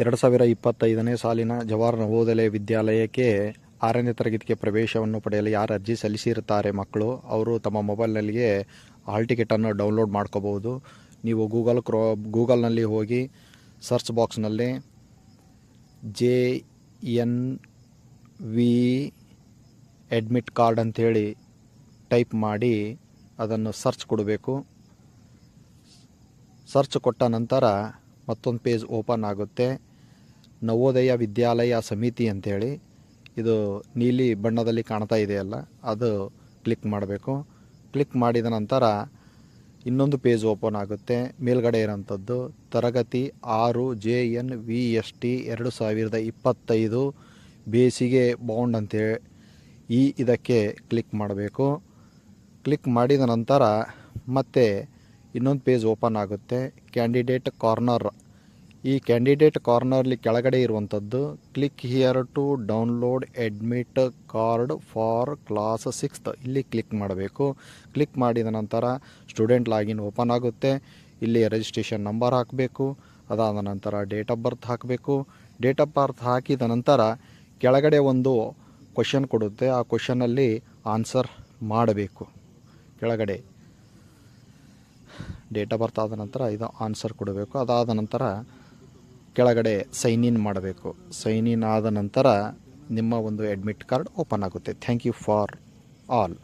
ಎರಡು ಸಾವಿರ ಇಪ್ಪತ್ತೈದನೇ ಸಾಲಿನ ಜವಾಹರ್ ನವೋದಯ ವಿದ್ಯಾಲಯಕ್ಕೆ ಆರನೇ ತರಗತಿಗೆ ಪ್ರವೇಶವನ್ನು ಪಡೆಯಲು ಯಾರು ಅರ್ಜಿ ಸಲ್ಲಿಸಿರುತ್ತಾರೆ ಮಕ್ಕಳು? ಅವರು ತಮ್ಮ ಮೊಬೈಲ್ನಲ್ಲಿಗೆ ಹಾಲ್ ಟಿಕೆಟನ್ನು ಡೌನ್ಲೋಡ್ ಮಾಡ್ಕೋಬಹುದು. ನೀವು ಗೂಗಲ್ ಕ್ರೋ, ಗೂಗಲ್ನಲ್ಲಿ ಹೋಗಿ ಸರ್ಚ್ ಬಾಕ್ಸ್ನಲ್ಲಿ J N V admit card ಅಂಥೇಳಿ ಟೈಪ್ ಮಾಡಿ ಅದನ್ನು ಸರ್ಚ್ ಕೊಡಬೇಕು. ಸರ್ಚ್ ಕೊಟ್ಟ ನಂತರ ಮತ್ತೊಂದು ಪೇಜ್ ಓಪನ್ ಆಗುತ್ತೆ. ನವೋದಯ ವಿದ್ಯಾಲಯ ಸಮಿತಿ ಅಂಥೇಳಿ ಇದು ನೀಲಿ ಬಣ್ಣದಲ್ಲಿ ಕಾಣ್ತಾ ಇದೆಯಲ್ಲ, ಅದು ಕ್ಲಿಕ್ ಮಾಡಬೇಕು. ಕ್ಲಿಕ್ ಮಾಡಿದ ನಂತರ ಇನ್ನೊಂದು ಪೇಜ್ ಓಪನ್ ಆಗುತ್ತೆ, ಮೇಲ್ಗಡೆ ಇರೋಂಥದ್ದು. ತರಗತಿ ಆರು J N V S T ಎರಡು ಸಾವಿರದ ಇಪ್ಪತ್ತೈದು ಬೇಸಿಗೆ ಬೌಂಡ್ ಅಂತೇಳಿ ಈ ಇದಕ್ಕೆ ಕ್ಲಿಕ್ ಮಾಡಬೇಕು. ಕ್ಲಿಕ್ ಮಾಡಿದ ನಂತರ ಮತ್ತೆ ಇನ್ನೊಂದು ಪೇಜ್ ಓಪನ್ ಆಗುತ್ತೆ, ಕ್ಯಾಂಡಿಡೇಟ್ ಕಾರ್ನರ್. ಈ ಕ್ಯಾಂಡಿಡೇಟ್ ಕಾರ್ನರ್ಲಿ ಕೆಳಗಡೆ ಇರುವಂಥದ್ದು, click here to download admit card for class sixth. ಇಲ್ಲಿ ಕ್ಲಿಕ್ ಮಾಡಬೇಕು. ಕ್ಲಿಕ್ ಮಾಡಿದ ನಂತರ ಸ್ಟೂಡೆಂಟ್ ಲಾಗಿನ್ ಓಪನ್ ಆಗುತ್ತೆ. ಇಲ್ಲಿ ರಿಜಿಸ್ಟ್ರೇಷನ್ ನಂಬರ್ ಹಾಕಬೇಕು. ಅದಾದ ನಂತರ ಡೇಟ್ ಆಫ್ ಬರ್ತ್ ಹಾಕಬೇಕು. ಡೇಟ್ ಆಫ್ ಬರ್ತ್ ಹಾಕಿದ ನಂತರ ಕೆಳಗಡೆ ಒಂದು ಕ್ವಶನ್ ಕೊಡುತ್ತೆ. ಆ ಕ್ವಶನಲ್ಲಿ ಆನ್ಸರ್ ಮಾಡಬೇಕು. ಕೆಳಗಡೆ ಡೇಟ್ ಆಫ್ ಬರ್ತ್ ಆದ ನಂತರ ಇದು ಆನ್ಸರ್ ಕೊಡಬೇಕು. ಅದಾದ ನಂತರ ಕೆಳಗಡೆ ಸೈನ್ ಇನ್ ಮಾಡಬೇಕು. ಸೈನ್ ಇನ್ ಆದ ನಂತರ ನಿಮ್ಮ ಒಂದು ಅಡ್ಮಿಟ್ ಕಾರ್ಡ್ ಓಪನ್ ಆಗುತ್ತೆ. Thank you for all